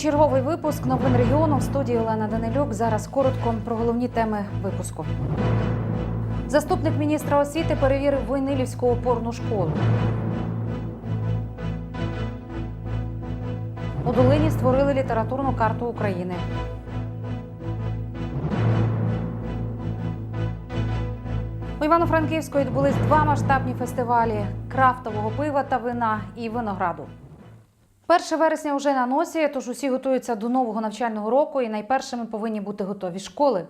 черговий випуск новин регіону в студії Олена Данилюк. Зараз коротко про головні теми випуску. Заступник міністра освіти перевірив Войнилівську опорну школу. У Долині створили літературну карту України. У Івано-Франківську відбулись два масштабні фестивалі крафтового пива та вина і винограду. 1 вересня вже на носі, тож усі готуються до нового навчального року і найпершими повинні бути готові школи.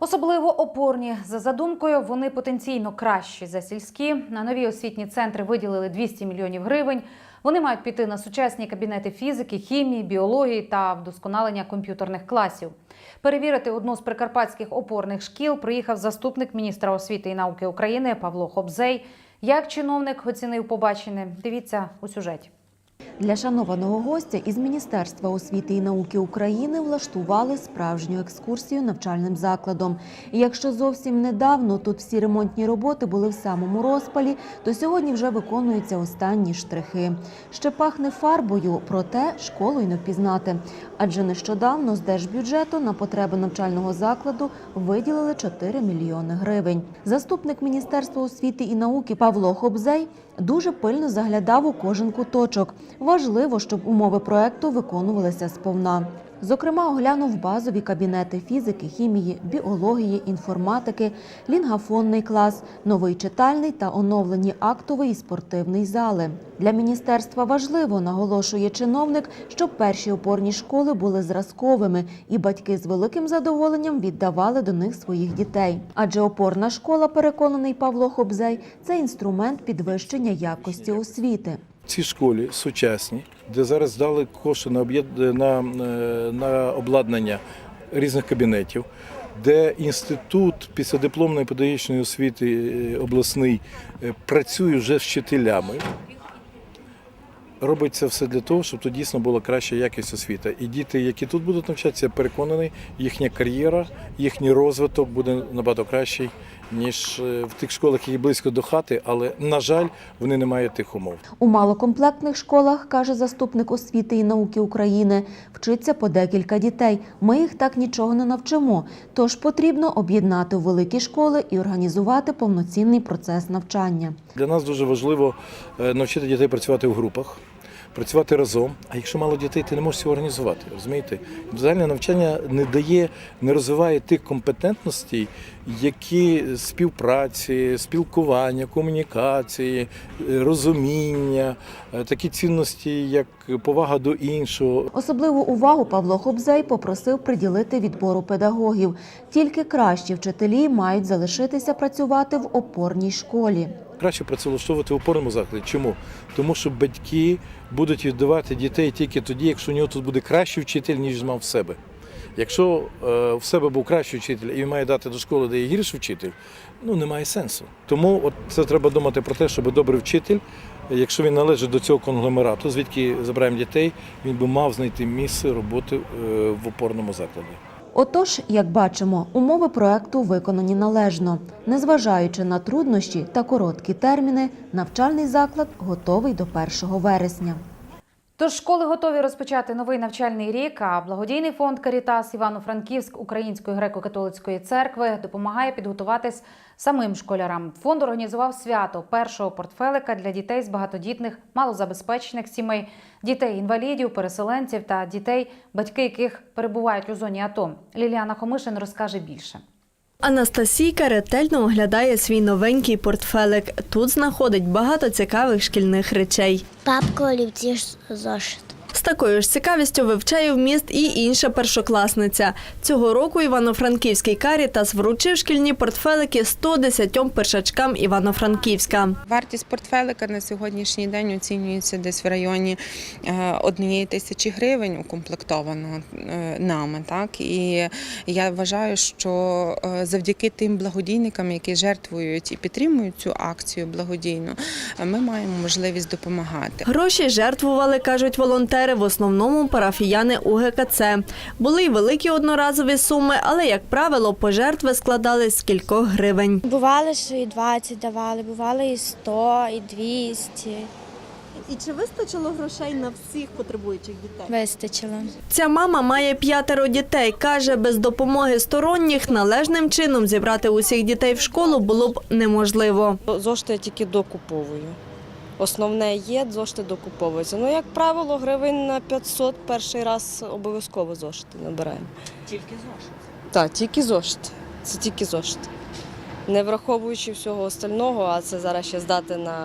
Особливо опорні за задумкою, вони потенційно кращі за сільські. На нові освітні центри виділили 200 мільйонів гривень. Вони мають піти на сучасні кабінети фізики, хімії, біології та вдосконалення комп'ютерних класів. Перевірити одну з прикарпатських опорних шкіл приїхав заступник міністра освіти і науки України Павло Хобзей. Як чиновник оцінив побачене, дивіться у сюжеті. Для шанованого гостя із Міністерства освіти і науки України влаштували справжню екскурсію навчальним закладом. Якщо зовсім недавно тут всі ремонтні роботи були в самому розпалі, то сьогодні вже виконуються останні штрихи. Ще пахне фарбою, проте школою не впізнати. Адже нещодавно з держбюджету на потреби навчального закладу виділили 4 мільйони гривень. Заступник Міністерства освіти і науки Павло Хобзей дуже пильно заглядав у кожен куточок. Важливо, щоб умови проекту виконувалися сповна. Зокрема, оглянув базові кабінети фізики, хімії, біології, інформатики, лінгафонний клас, новий читальний та оновлені актовий і спортивний зали. Для міністерства важливо, наголошує чиновник, щоб перші опорні школи були зразковими, і батьки з великим задоволенням віддавали до них своїх дітей. Адже опорна школа, переконаний Павло Хобзей, це інструмент підвищення якості освіти. В цій школі сучасні, де зараз дали кошти на, на, е, на обладнання різних кабінетів, де інститут післядипломної педагогічної освіти е, обласний е, працює вже з вчителями. Робиться все для того, щоб тут дійсно була краща якість освіти. І діти, які тут будуть навчатися, я переконаний, їхня кар'єра, їхній розвиток буде набагато кращий, ніж е, в тих школах, які близько до хати, але, на жаль, вони не мають тих умов. У малокомплектних школах, каже заступник освіти і науки України, вчиться по декілька дітей. Ми їх так нічого не навчимо. Тож потрібно об'єднати великі школи і організувати повноцінний процес навчання. Для нас дуже важливо е, навчити дітей працювати в групах, працювати разом. А якщо мало дітей, ти не можеш цього організувати. Розумієте? Загальне навчання не дає, не розвиває тих компетентностей, які співпраці, спілкування, комунікації, розуміння, е, такі цінності, як повага до іншого, Особливу увагу Павло Хобзей попросив приділити відбору педагогів. Тільки кращі вчителі мають залишитися працювати в опорній школі. Краще працевлаштовувати в опорному закладі. Чому? Тому що батьки будуть віддавати дітей тільки тоді, якщо у нього тут буде кращий вчитель, ніж мав в себе. Якщо е, в себе був кращий вчитель і він має дати до школи, де є гірший вчитель, ну немає сенсу. Тому от це треба думати про те, щоб добрий вчитель, якщо він належить до цього конгломерату, звідки забираємо дітей, він би мав знайти місце роботи е, в опорному закладі. Отож, як бачимо, умови проекту виконані належно. Незважаючи на труднощі та короткі терміни, навчальний заклад готовий до 1 вересня. Тож школи готові розпочати новий навчальний рік. А благодійний фонд Карітас Івано-Франківськ Української греко-католицької церкви допомагає підготуватись самим школярам. Фонд організував свято першого портфелика для дітей з багатодітних, малозабезпечених сімей, дітей інвалідів, переселенців та дітей, батьки яких перебувають у зоні АТО. Ліліана Хомишин розкаже більше. Анастасійка ретельно оглядає свій новенький портфелик. Тут знаходить багато цікавих шкільних речей. Папка олівці зошит. Такою ж цікавістю вивчає вміст і інша першокласниця. Цього року Івано-Франківський карітас вручив шкільні портфелики 110 першачкам Івано-Франківська. Вартість портфелика на сьогоднішній день оцінюється десь в районі е, однієї тисячі гривень укомплектовано е, нами. Так і я вважаю, що е, завдяки тим благодійникам, які жертвують і підтримують цю акцію благодійну, ми маємо можливість допомагати. Гроші жертвували, кажуть волонтери, в основному парафіяни УГКЦ. Були й великі одноразові суми, але, як правило, пожертви складали з кількох гривень. Бували, що і 20 давали, бували і 100, і 200. І чи вистачило грошей на всіх потребуючих дітей? Вистачило. Ця мама має п'ятеро дітей. Каже, без допомоги сторонніх належним чином зібрати усіх дітей в школу було б неможливо. Зошти я тільки докуповую. Основне є, зошти докуповуються. Ну, як правило, гривень на 500 перший раз обов'язково зошити набираємо. Тільки зошити? Так, тільки зошити. Це тільки зошити. Не враховуючи всього остального, а це зараз ще здати на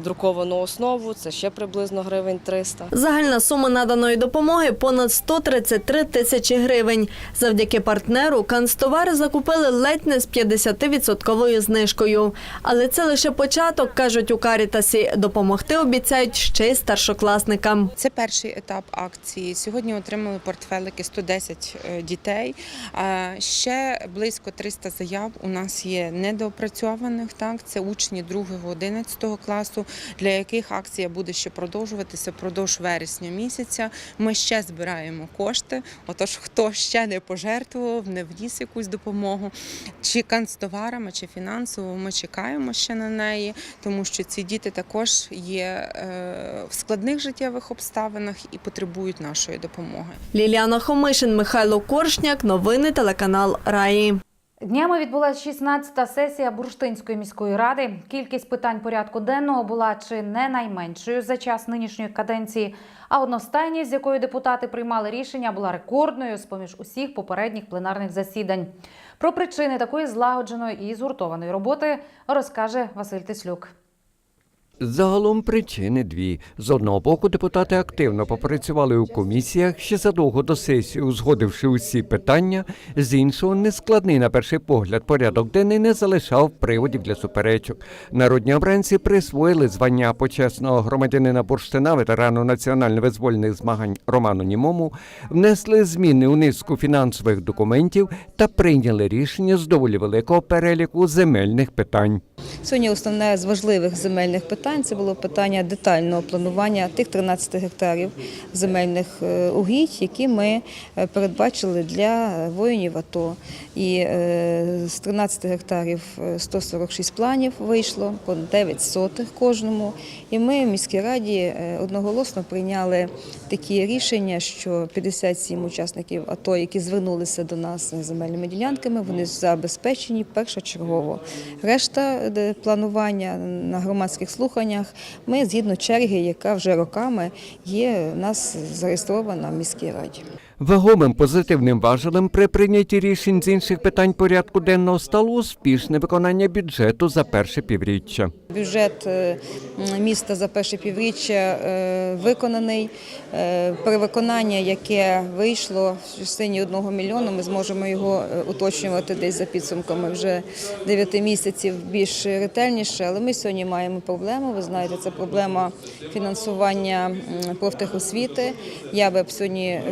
друковану основу, це ще приблизно гривень 300. Загальна сума наданої допомоги понад 133 тисячі гривень. Завдяки партнеру канцтовари закупили ледь не з 50-відсотковою знижкою. Але це лише початок, кажуть у Карітасі. Допомогти обіцяють ще й старшокласникам. Це перший етап акції. Сьогодні отримали портфелики 110 е, дітей. Ще близько 300 заяв у нас є недоопрацьованих. Так, це учні 2-11 класу, для яких акція буде ще продовжуватися впродовж вересня місяця. Ми ще збираємо кошти. Отож, хто ще не пожертвував, не вніс якусь допомогу, чи канцтоварами, чи фінансово, ми чекаємо ще на неї, тому що ці діти також є е, в складних життєвих обставинах і потребують нашої допомоги. Ліліана Хомишин, Михайло Коршняк. Новини телеканал Раї. Днями відбулася 16-та сесія Бурштинської міської ради. Кількість питань порядку денного була чи не найменшою за час нинішньої каденції, а одностайність, з якою депутати приймали рішення, була рекордною з поміж усіх попередніх пленарних засідань. Про причини такої злагодженої і згуртованої роботи розкаже Василь Тислюк. Загалом причини дві. З одного боку, депутати активно попрацювали у комісіях ще задовго до сесії, узгодивши усі питання. З іншого, нескладний на перший погляд порядок денний не залишав приводів для суперечок. Народні обранці присвоїли звання почесного громадянина бурштина, ветерану національно-визвольних змагань Роману Німому, внесли зміни у низку фінансових документів та прийняли рішення з доволі великого переліку земельних питань. Сьогодні основне з важливих земельних питань це було питання детального планування тих 13 гектарів земельних е, угідь, які ми е, передбачили для воїнів АТО. І е, з 13 гектарів е, 146 планів вийшло, по 9 сотих кожному. І ми в міській раді одноголосно прийняли такі рішення, що 57 учасників АТО, які звернулися до нас земельними ділянками, вони забезпечені першочергово. Решта планування на громадських слуханнях ми згідно черги, яка вже роками є у нас зареєстрована в міській раді. Вагомим позитивним важелем при прийнятті рішень з інших питань порядку денного стало успішне виконання бюджету за перше півріччя. Бюджет е, міста за перше півріччя е, виконаний. Е, Перевиконання, яке вийшло в частині одного мільйону, ми зможемо його уточнювати десь за підсумками вже 9 місяців більш ретельніше. Але ми сьогодні маємо проблему. Ви знаєте, це проблема фінансування профтехосвіти. Я би сьогодні е,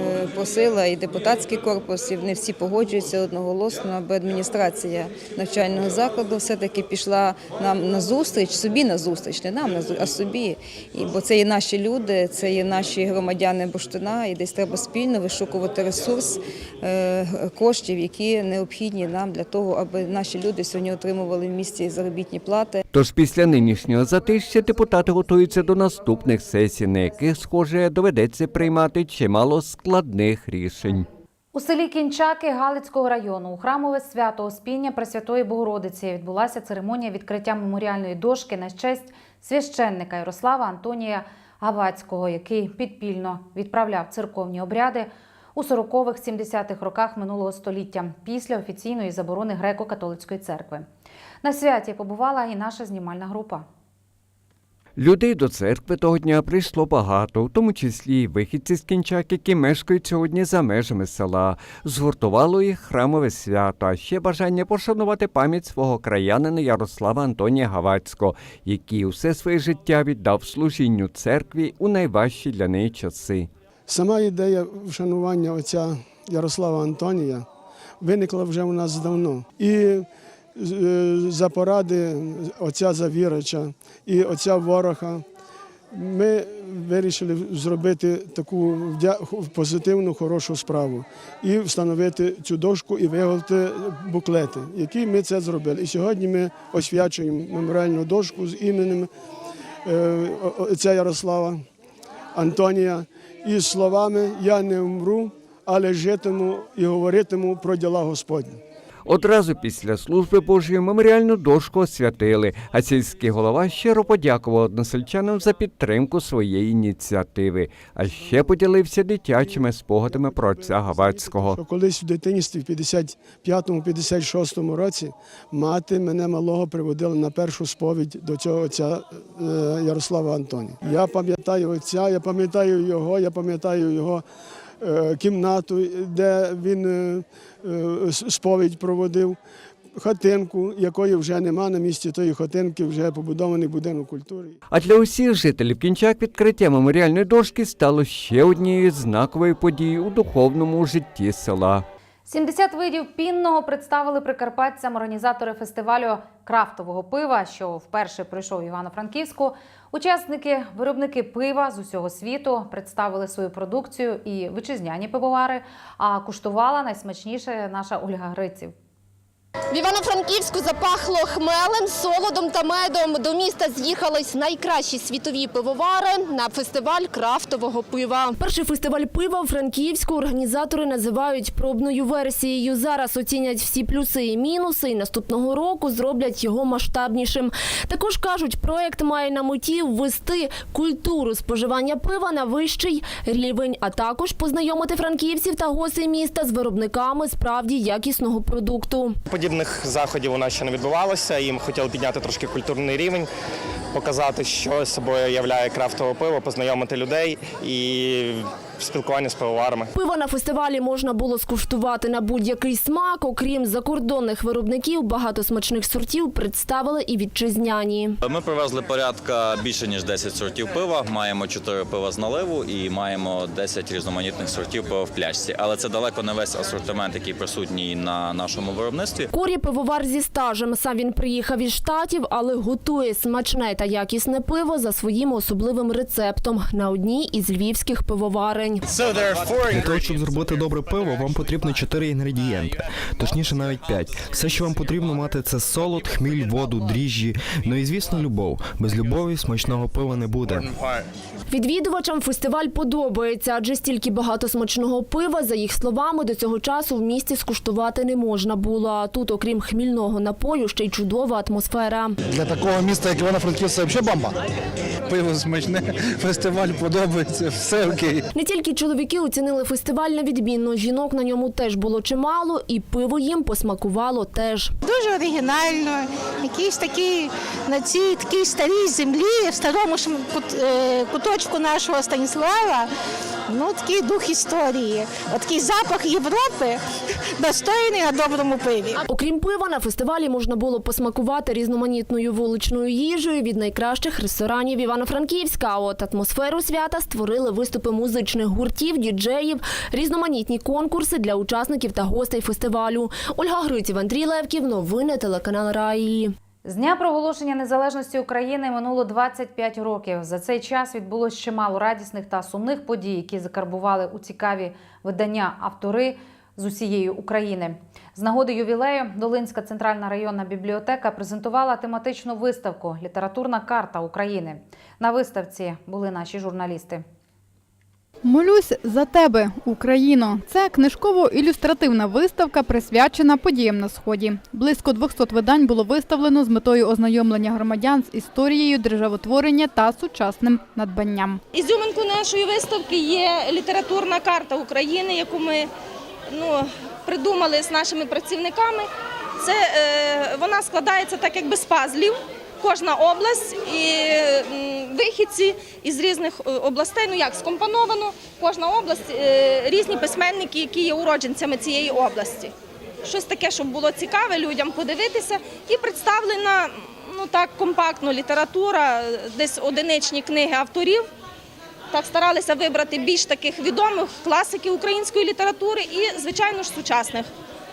просила і депутатський корпус, і не всі погоджуються одноголосно, аби адміністрація навчального закладу все-таки пішла нам на зустріч, собі на зустріч, не нам а собі. І бо це є наші люди, це є наші громадяни Буштина, і десь треба спільно вишукувати ресурс е, коштів, які необхідні нам для того, аби наші люди сьогодні отримували в місті заробітні плати. Тож після нинішнього затища депутати готуються до наступних сесій, на яких, схоже, доведеться приймати чимало складних рішень. У селі Кінчаки Галицького району у храмове свято Успіння Пресвятої Богородиці відбулася церемонія відкриття меморіальної дошки на честь священника Ярослава Антонія Гавацького, який підпільно відправляв церковні обряди у 40-х-70-х роках минулого століття після офіційної заборони греко-католицької церкви. На святі побувала і наша знімальна група. Людей до церкви того дня прийшло багато, в тому числі й вихідці з кінчак, які мешкають сьогодні за межами села. Згуртувало їх храмове свято, а ще бажання пошанувати пам'ять свого краянина Ярослава Антонія Гавацького, який усе своє життя віддав служінню церкві у найважчі для неї часи. Сама ідея вшанування отця Ярослава Антонія виникла вже у нас давно. І за поради отця Завірича і отця Вороха ми вирішили зробити таку позитивну, хорошу справу і встановити цю дошку і виготовити буклети, які ми це зробили. І сьогодні ми освячуємо меморіальну дошку з іменем е, отця Ярослава Антонія із словами Я не вмру, але житиму і говоритиму про діла Господні. Одразу після служби Божої меморіальну дошку освятили, а сільський голова щиро подякував односельчанам за підтримку своєї ініціативи, а ще поділився дитячими спогадами про отця Гавацького. Колись в дитинстві, в 55-56 році, мати мене малого приводила на першу сповідь до цього отця е, Ярослава Антонія. Я пам'ятаю отця, я пам'ятаю його, я пам'ятаю його е, кімнату, де він е, сповідь проводив. Хатинку, якої вже нема на місці тої хатинки, вже побудований будинок культури. А для усіх жителів кінчак відкриття меморіальної дошки стало ще однією знаковою подією у духовному житті села. 70 видів пінного представили прикарпатцям організатори фестивалю крафтового пива, що вперше пройшов в Івано-Франківську. Учасники, виробники пива з усього світу представили свою продукцію і вітчизняні пивовари. А куштувала найсмачніше наша Ольга Гриців. В Івано-Франківську запахло хмелем, солодом та медом. До міста з'їхались найкращі світові пивовари на фестиваль крафтового пива. Перший фестиваль пива у Франківську організатори називають пробною версією. Зараз оцінять всі плюси і мінуси, і наступного року зроблять його масштабнішим. Також кажуть, проект має на меті ввести культуру споживання пива на вищий рівень, а також познайомити франківців та гостей міста з виробниками справді якісного продукту. Подібних заходів у нас ще не відбувалося. Їм хотіли підняти трошки культурний рівень, показати, що собою являє крафтове пиво, познайомити людей і спілкування з пивоварами. Пиво на фестивалі можна було скуштувати на будь-який смак. Окрім закордонних виробників, багато смачних сортів представили і вітчизняні. Ми привезли порядка більше ніж 10 сортів пива. Маємо 4 пива з наливу і маємо 10 різноманітних сортів пива в пляшці. Але це далеко не весь асортимент, який присутній на нашому виробництві. Корі пивовар зі стажем. Сам він приїхав із штатів, але готує смачне та якісне пиво за своїм особливим рецептом на одній із львівських пивоварень. Для того, щоб зробити добре пиво, вам потрібно 4 інгредієнти, точніше навіть 5. Все, що вам потрібно мати, це солод, хміль, воду, дріжджі, ну і звісно, любов. Без любові смачного пива не буде. Відвідувачам фестиваль подобається, адже стільки багато смачного пива, за їх словами, до цього часу в місті скуштувати не можна було. А тут, окрім хмільного напою, ще й чудова атмосфера. Для такого міста, як Івано-Франківськ, це взагалі бомба. Пиво смачне, фестиваль подобається, все окей. Не тільки чоловіки оцінили фестиваль на відмінно, жінок на ньому теж було чимало, і пиво їм посмакувало теж. Дуже оригінально, якийсь такі на цій такій старій землі, в старому е, куточку нашого Станіслава. Ну, такий дух історії. Такий запах Європи, достойний на доброму пиві. Окрім пива, на фестивалі можна було посмакувати різноманітною вуличною їжею від найкращих ресторанів Івано-Франківська. От атмосферу свята створили виступи музичних гуртів, діджеїв, різноманітні конкурси для учасників та гостей фестивалю. Ольга Гриців, Андрій Левків, новини телеканал Раї. З дня проголошення незалежності України минуло 25 років. За цей час відбулось чимало радісних та сумних подій, які закарбували у цікаві видання автори з усієї України. З нагоди ювілею Долинська центральна районна бібліотека презентувала тематичну виставку Літературна карта України. На виставці були наші журналісти. Молюсь за тебе, Україно. Це книжково-ілюстративна виставка, присвячена подіям на сході. Близько 200 видань було виставлено з метою ознайомлення громадян з історією державотворення та сучасним надбанням. Ізюминкою нашої виставки є літературна карта України, яку ми ну, придумали з нашими працівниками. Це е, вона складається так, якби з пазлів. Кожна область і вихідці із різних е, областей. Ну як скомпоновано, кожна область е, різні письменники, які є уродженцями цієї області. Щось таке, щоб було цікаве людям подивитися, і представлена ну так компактно література, е, десь одиничні книги авторів. Так старалися вибрати більш таких відомих класиків української літератури і, звичайно ж, сучасних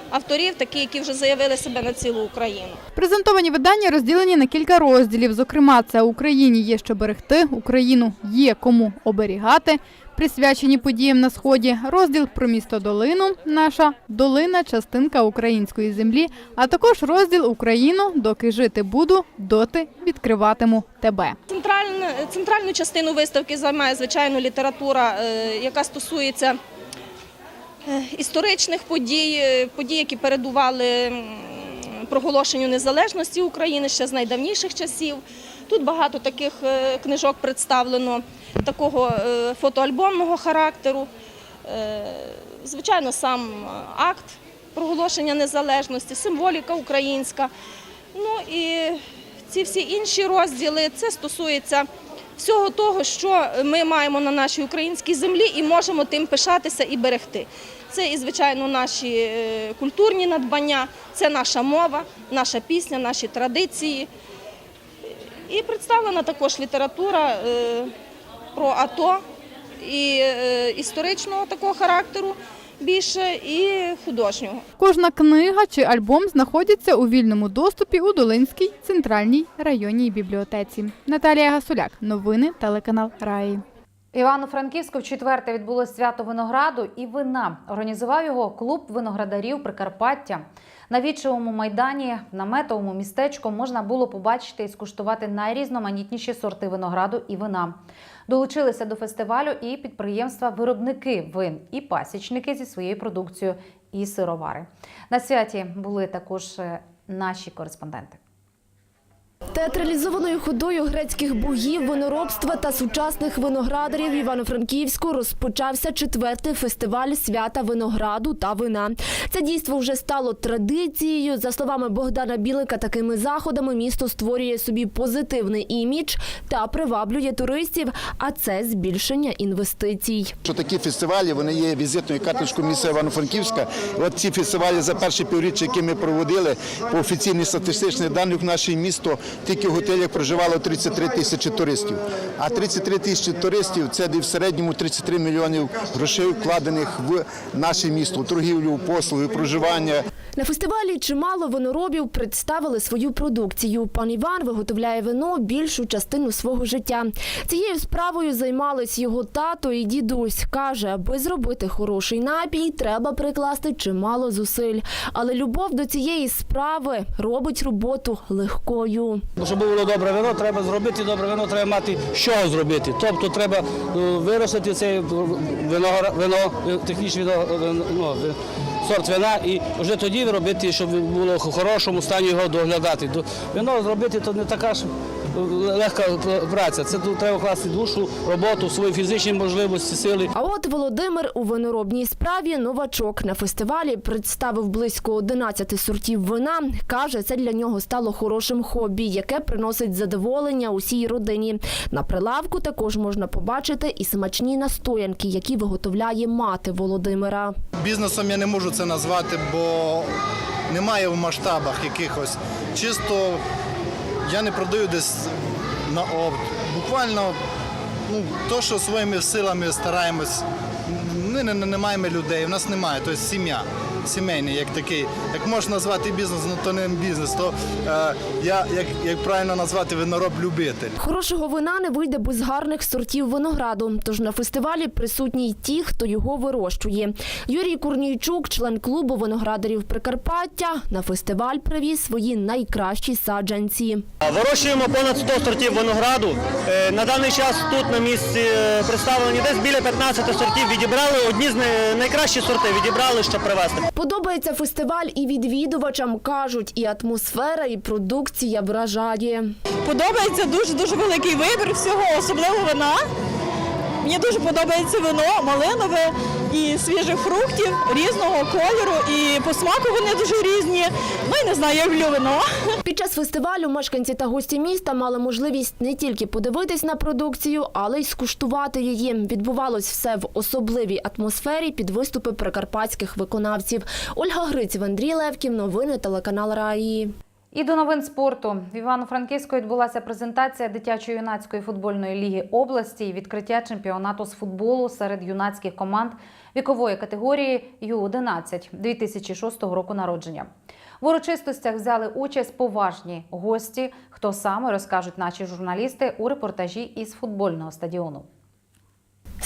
авторів, такі, які вже заявили себе на цілу Україну. Презентовані видання розділені на кілька розділів. Зокрема, це Україні є що берегти, Україну є кому оберігати. Присвячені подіям на сході, розділ про місто Долину, наша долина, частинка української землі, а також розділ Україну, доки жити буду, доти відкриватиму тебе. Центральну, центральну частину виставки займає, звичайно, література, е, яка стосується історичних подій, е, подій, які передували проголошенню незалежності України ще з найдавніших часів. Тут багато таких е, книжок представлено такого е, фотоальбомного характеру. Е, Звичайно, сам акт проголошення незалежності, символіка українська. Ну і ці всі інші розділи це стосується всього того, що ми маємо на нашій українській землі і можемо тим пишатися і берегти. Це і, звичайно, наші е, культурні надбання, це наша мова, наша пісня, наші традиції. І представлена також література е, про АТО і е, історичного такого характеру більше, і художнього. Кожна книга чи альбом знаходяться у вільному доступі у Долинській центральній районній бібліотеці. Наталія Гасуляк, новини, телеканал Раї. Івано-Франківську в четверте відбулось свято винограду і вина. Організував його клуб виноградарів Прикарпаття. На вічовому майдані наметовому містечку можна було побачити і скуштувати найрізноманітніші сорти винограду і вина. Долучилися до фестивалю і підприємства-виробники вин, і пасічники зі своєю продукцією, і сировари. На святі були також е, наші кореспонденти. Театралізованою ходою грецьких богів, виноробства та сучасних виноградарів Івано-Франківську розпочався четвертий фестиваль свята винограду та вина. Це дійство вже стало традицією. За словами Богдана Білика, такими заходами місто створює собі позитивний імідж та приваблює туристів, а це збільшення інвестицій. Що такі фестивалі вони є візитною карточкою міста Івано-Франківська. От ці фестивалі за перші півріччя, які ми проводили, по офіційних статистичних даних наше місто тільки в готелях проживало 33 тисячі туристів. А 33 тисячі туристів це в середньому 33 мільйонів грошей вкладених в наше місто, торгівлю, послуги, проживання. На фестивалі чимало виноробів представили свою продукцію. Пан Іван виготовляє вино більшу частину свого життя. Цією справою займались його тато і дідусь. Каже, аби зробити хороший напій, треба прикласти чимало зусиль. Але любов до цієї справи робить роботу легкою. Щоб було добре вино, треба зробити добре вино, треба мати що зробити. Тобто треба е, виростити цей вино, вино е, технічний вино, вино, ну, сорт вина і вже тоді робити, щоб було в хорошому стані його доглядати. Вино зробити то не така ж е, легка праця. Це тут треба класти душу, роботу, свої фізичні можливості, сили. А от Володимир у виноробній справі новачок на фестивалі представив близько 11 сортів вина. Каже, це для нього стало хорошим хобі, яке приносить задоволення усій родині. На прилавку також можна побачити і смачні настоянки, які виготовляє мати Володимира. Бізнесом я не можу це назвати, бо немає в масштабах якихось. Чисто я не продаю десь на опт. Буквально ну, то, що своїми силами стараємось. Ми не, не, не маємо людей, у нас немає, тобто сім'я. Сімейний, як такий. Як можна назвати бізнес, ну то не бізнес, то е, я, як, як правильно назвати, винороб-любитель. Хорошого вина не вийде без гарних сортів винограду. Тож на фестивалі присутні й ті, хто його вирощує. Юрій Курнійчук, член клубу виноградарів Прикарпаття, на фестиваль привіз свої найкращі саджанці. Вирощуємо понад 100 сортів винограду. Е, На даний час тут на місці е, представлені десь біля 15 сортів. Відібрали одні з най- найкращих сортів, відібрали, щоб привезти. Подобається фестиваль і відвідувачам кажуть, і атмосфера, і продукція вражає. Подобається дуже дуже великий вибір всього, особливо вина. Мені дуже подобається вино, малинове і свіжих фруктів різного кольору. І по смаку вони дуже різні. Ну і не знаю, я люблю вино. Під час фестивалю мешканці та гості міста мали можливість не тільки подивитись на продукцію, але й скуштувати її. Відбувалось все в особливій атмосфері під виступи прикарпатських виконавців. Ольга Гриців, Андрій Левків, новини телеканал Раї. І до новин спорту в Івано-Франківську відбулася презентація дитячої юнацької футбольної ліги області і відкриття чемпіонату з футболу серед юнацьких команд вікової категорії Ю-11 2006 року народження. В урочистостях взяли участь поважні гості. Хто саме розкажуть наші журналісти у репортажі із футбольного стадіону.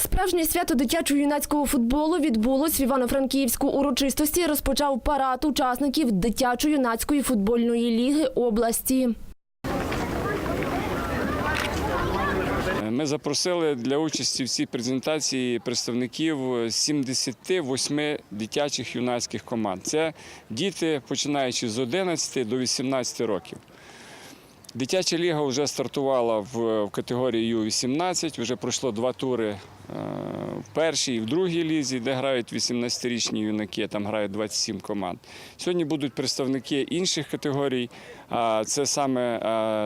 Справжнє свято дитячо-юнацького футболу відбулось в Івано-Франківську. Урочистості розпочав парад учасників дитячо-юнацької футбольної ліги області. Ми запросили для участі в цій презентації представників 78 дитячих юнацьких команд. Це діти, починаючи з 11 до 18 років. Дитяча ліга вже стартувала в, категорії Ю-18, вже пройшло два тури е, в першій і в другій лізі, де грають 18-річні юнаки, там грають 27 команд. Сьогодні будуть представники інших категорій, це саме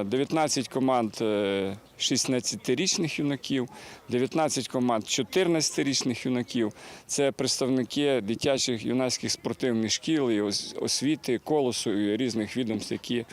е, 19 команд е, 16-річних юнаків, 19 команд 14-річних юнаків. Це представники дитячих юнацьких спортивних шкіл освіти, колосу і різних відомств, які е,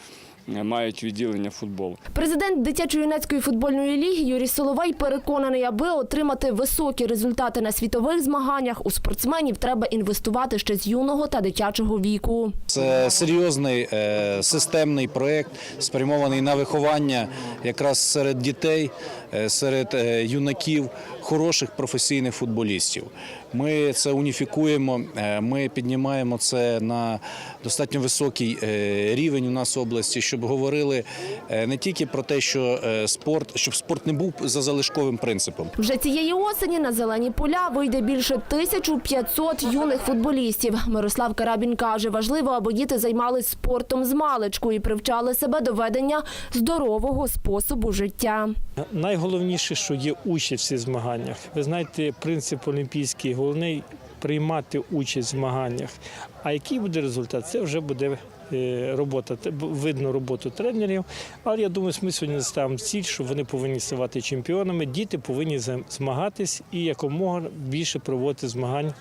мають відділення футболу. Президент дитячо-юнацької футбольної ліги Юрій Соловей переконаний, аби отримати високі результати на світових змаганнях, у спортсменів треба інвестувати ще з юного та дитячого віку. Це серйозний е, системний проєкт, спрямований на виховання якраз серед дітей, е, серед е, юнаків хороших професійних футболістів. Ми це уніфікуємо, ми піднімаємо це на достатньо високий рівень у нас області, щоб говорили е, не тільки про те, що е, спорт, щоб спорт не був за залишковим принципом. Вже цієї осені на зелені поля вийде більше 1500 юних футболістів. Мирослав Карабін каже, важливо, аби діти займались спортом з маличку і привчали себе до ведення здорового способу життя. Найголовніше, що є участь в цих змаганнях. Ви знаєте, принцип олімпійський головний приймати участь в змаганнях. А який буде результат? Це вже буде робота. Те- Видно роботу тренерів. Але я думаю, ми сьогодні ставимо ціль, що вони повинні ставати чемпіонами. Діти повинні змагатись і якомога більше проводити змагань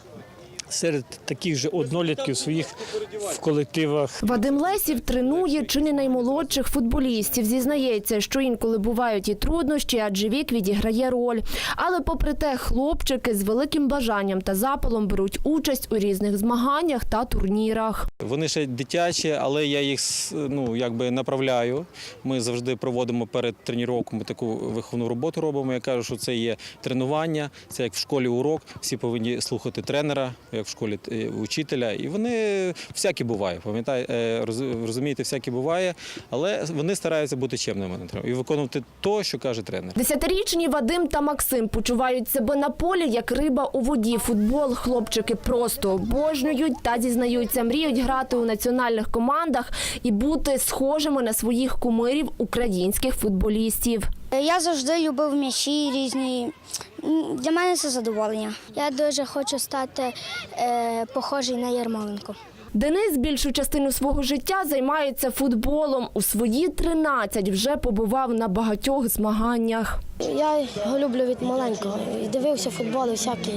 серед таких же однолітків своїх в колективах. Вадим Лесів тренує чи не наймолодших футболістів. Зізнається, що інколи бувають і труднощі, адже вік відіграє роль. Але попри те, хлопчики з великим бажанням та запалом беруть участь у різних змаганнях та турнірах. Вони ще дитячі, але я їх ну, якби направляю. Ми завжди проводимо перед тренуванням таку виховну роботу робимо. Я кажу, що це є тренування, це як в школі урок. Всі повинні слухати тренера, як в школі е, учителя. І вони всякі буває. Пам'ятаєте, розумієте, всякі буває, але вони стараються бути чемними на і виконувати те, що каже тренер. Десятирічні Вадим та Максим почувають себе на полі як риба у воді. Футбол хлопчики просто обожнюють та зізнаються, мріють грати у національних командах і бути схожими на своїх кумирів українських футболістів. Я завжди любив м'ячі різні. Для мене це задоволення. Я дуже хочу стати е, похожий на Ярмоленко. Денис більшу частину свого життя займається футболом. У свої 13 вже побував на багатьох змаганнях. Я його люблю від маленького. І Дивився футбол і всякі.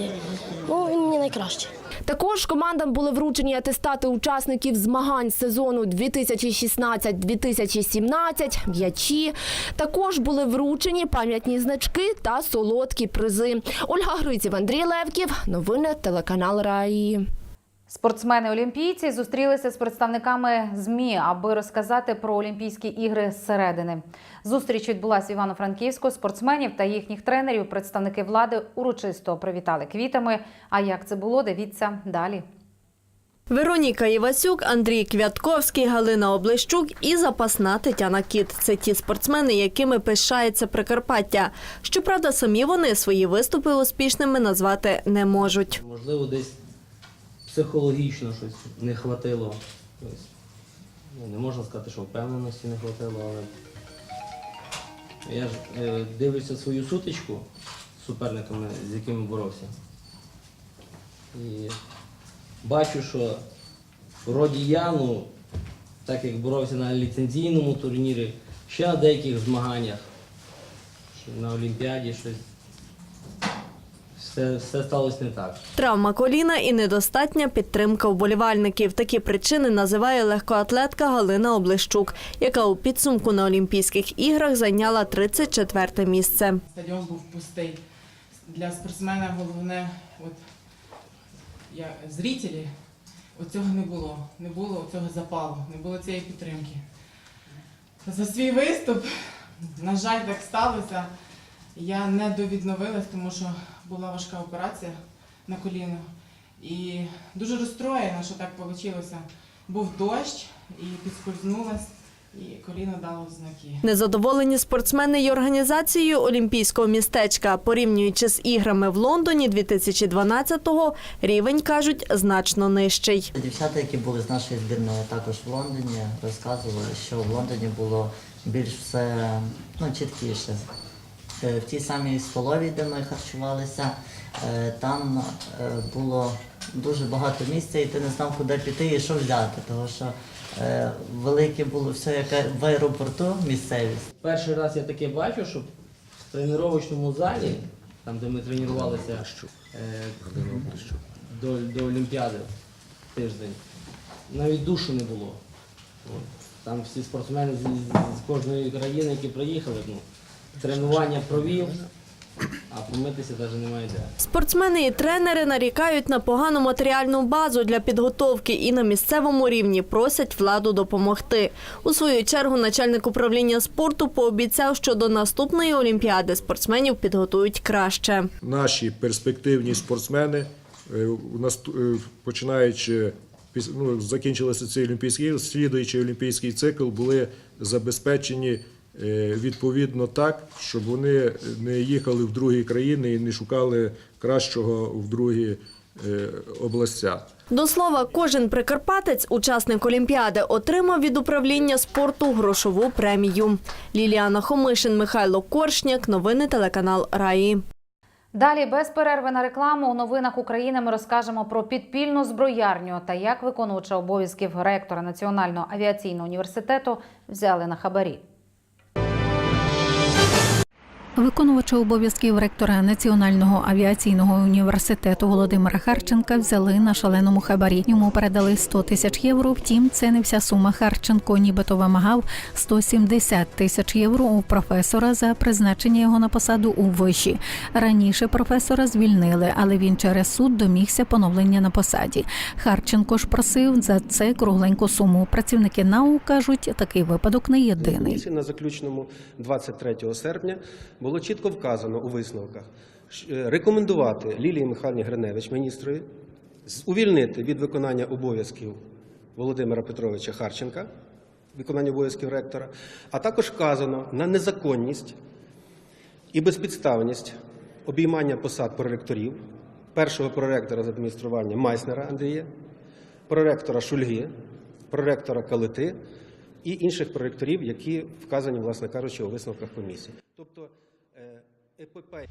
Ну, він мені найкраще. Також командам були вручені атестати учасників змагань сезону 2016-2017, м'ячі. Також були вручені пам'ятні значки та солодкі призи. Ольга Гриців, Андрій Левків. Новини телеканал Раї. Спортсмени-олімпійці зустрілися з представниками ЗМІ, аби розказати про Олімпійські ігри зсередини. Зустріч відбулася в Івано-Франківську. Спортсменів та їхніх тренерів представники влади урочисто привітали квітами. А як це було, дивіться далі. Вероніка Івасюк, Андрій Квятковський, Галина Облещук і запасна Тетяна Кіт. Це ті спортсмени, якими пишається Прикарпаття. Щоправда, самі вони свої виступи успішними назвати не можуть. Можливо, десь психологічно щось не хватило. Тобто, не можна сказати, що впевненості не хватило, але я ж е, дивлюся свою сутичку з суперниками, з якими боровся. І бачу, що вроді я, ну, так як боровся на ліцензійному турнірі, ще на деяких змаганнях, на Олімпіаді щось. Все, все сталося не так. Травма коліна і недостатня підтримка вболівальників. Такі причини називає легкоатлетка Галина Облещук, яка у підсумку на Олімпійських іграх зайняла 34 місце. Стадіон був пустий. Для спортсмена головне, от я зрителі, оцього не було. Не було цього запалу, не було цієї підтримки. За свій виступ, на жаль, так сталося. Я не довідновилась, тому що була важка операція на коліно. І дуже розстроєна, що так вийшло. Був дощ і підскользнулась. і коліно дало знаки. Незадоволені спортсмени й організацією Олімпійського містечка, порівнюючи з іграми в Лондоні 2012-го, рівень кажуть значно нижчий. Дівчата, які були з нашої збірної також в Лондоні, розказували, що в Лондоні було більш все ну, чіткіше. Е, В тій самій столовій, де ми харчувалися, е, там е, було дуже багато місця, і ти не знав, куди піти і що взяти, тому що велике було все як в аеропорту місцевість. Перший раз я таке бачу, що в тренувальному залі, там де ми тренувалися до, до Олімпіади тиждень, навіть душу не було. Там всі спортсмени з, з, з кожної країни, які приїхали, ну, тренування провів, а помитися навіть немає де. Спортсмени і тренери нарікають на погану матеріальну базу для підготовки і на місцевому рівні просять владу допомогти. У свою чергу начальник управління спорту пообіцяв, що до наступної олімпіади спортсменів підготують краще. наші перспективні спортсмени, е, у нас е, починаючи ну, закінчилися ці олімпійські слідуючий олімпійський цикл були забезпечені відповідно так, щоб вони не їхали в другі країни і не шукали кращого в другі е, областях. До слова, кожен прикарпатець, учасник Олімпіади, отримав від управління спорту грошову премію. Ліліана Хомишин, Михайло Коршняк. Новини телеканал Раї. Далі без перерви на рекламу у новинах України ми розкажемо про підпільну зброярню та як виконувача обов'язків ректора Національного авіаційного університету взяли на хабарі. Виконувача обов'язків ректора Національного авіаційного університету Володимира Харченка взяли на шаленому хабарі. Йому передали 100 тисяч євро. Втім, це не вся сума. Харченко нібито вимагав 170 тисяч євро у професора за призначення його на посаду у виші. Раніше професора звільнили, але він через суд домігся поновлення на посаді. Харченко ж просив за це кругленьку суму. Працівники НАУ кажуть, такий випадок не єдиний. На заключному 23 серпня було чітко вказано у висновках е, рекомендувати Лілії Михайлівні Гриневич, міністрові, увільнити від виконання обов'язків Володимира Петровича Харченка, виконання обов'язків ректора, а також вказано на незаконність і безпідставність обіймання посад проректорів, першого проректора з адміністрування Майснера Андрія, проректора Шульги, проректора Калити і інших проректорів, які вказані, власне кажучи, у висновках комісії. Тобто е, епопея.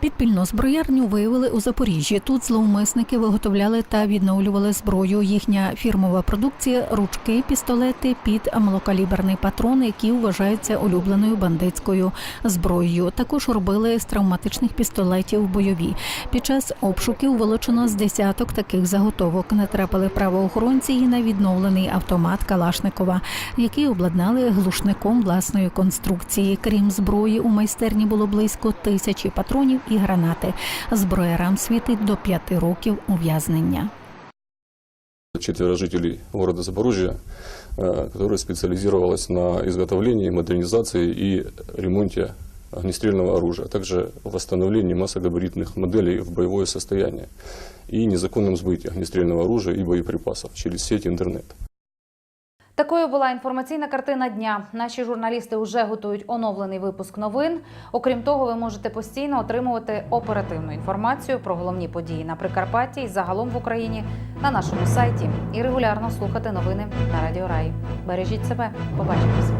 Підпільну зброярню виявили у Запоріжжі. Тут зловмисники виготовляли та відновлювали зброю. Їхня фірмова продукція ручки, пістолети під малокаліберний патрон, які вважаються улюбленою бандитською зброєю. Також робили з травматичних пістолетів бойові. Під час обшуків вилучено з десяток таких заготовок. Натрапили правоохоронці і на відновлений автомат Калашникова, який обладнали глушником власної конструкції. Крім зброї, у майстерні було близько тисячі патронів і гранати. Зброярам світить до п'яти років ув'язнення. четверо жителей города Запорожья, э, которая специализировалась на изготовлении, модернизации и ремонте огнестрельного оружия, а также восстановлении массогабаритных моделей в боевое состояние и незаконном сбытии огнестрельного оружия и боеприпасов через сеть интернет. Такою була інформаційна картина дня. Наші журналісти вже готують оновлений випуск новин. Окрім того, ви можете постійно отримувати оперативну інформацію про головні події на Прикарпатті і загалом в Україні на нашому сайті і регулярно слухати новини на Радіо Рай. Бережіть себе, побачимось.